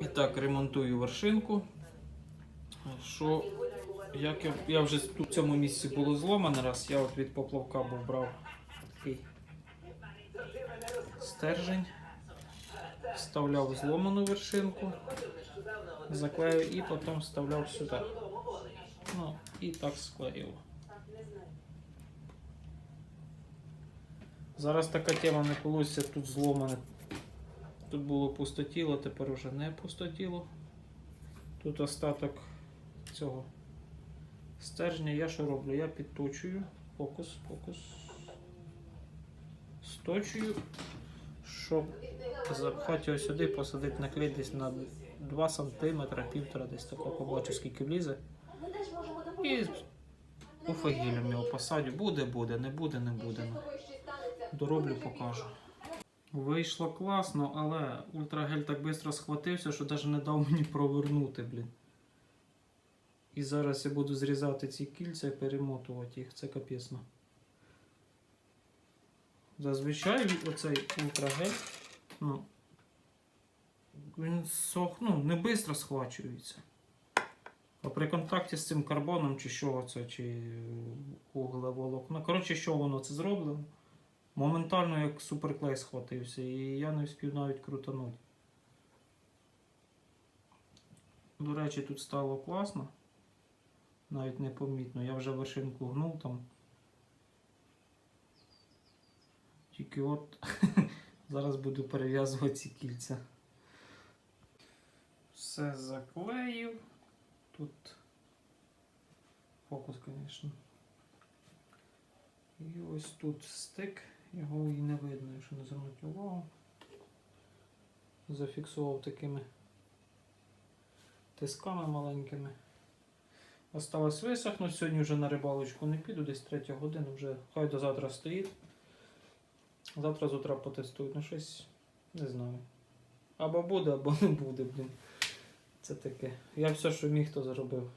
І так, ремонтую вершинку. Що, як я, я вже тут в цьому місці було зломане раз, я от від поплавка був брав такий стержень, вставляв зломану вершинку, заклеїв і потім вставляв сюди. Ну, і так склеїв. Зараз така тема не получиться, тут зломане. Тут було пустотіло, тепер уже не пустотіло. Тут остаток цього стержня. Я що роблю? Я підточую. Фокус, фокус. Сточую, щоб запхати його сюди, посадити на клей десь на 2 см, півтора десь тако побачу, скільки влізе. І у фагілем його посадю. Буде, буде, не буде, не буде. Дороблю, покажу. Вийшло класно, але ультрагель так швидко схватився, що навіть не дав мені провернути, блін. І зараз я буду зрізати ці кільця і перемотувати їх. Це капесно. Зазвичай оцей ультрагель, ну, він сох, ну, не швидко схвачується. А при контакті з цим карбоном, чи що це, чи углеволокно. Коротше, що воно це зроблено? Моментально як суперклей схватився, і я не встиг навіть крутанути. До речі, тут стало класно. Навіть непомітно. Я вже вершинку гнув там. Тільки от зараз буду перев'язувати ці кільця. Все заклеїв. Тут фокус, звісно. І ось тут стик, його і не видно, якщо не звернути увагу. Зафіксував такими тисками маленькими. Осталось висохнути. Сьогодні вже на рибалочку не піду, десь 3 година вже хай до завтра стоїть. Завтра з утра потестують. Ну щось не знаю. Або буде, або не буде, блін. Це таке. Я все, що міг, то зробив.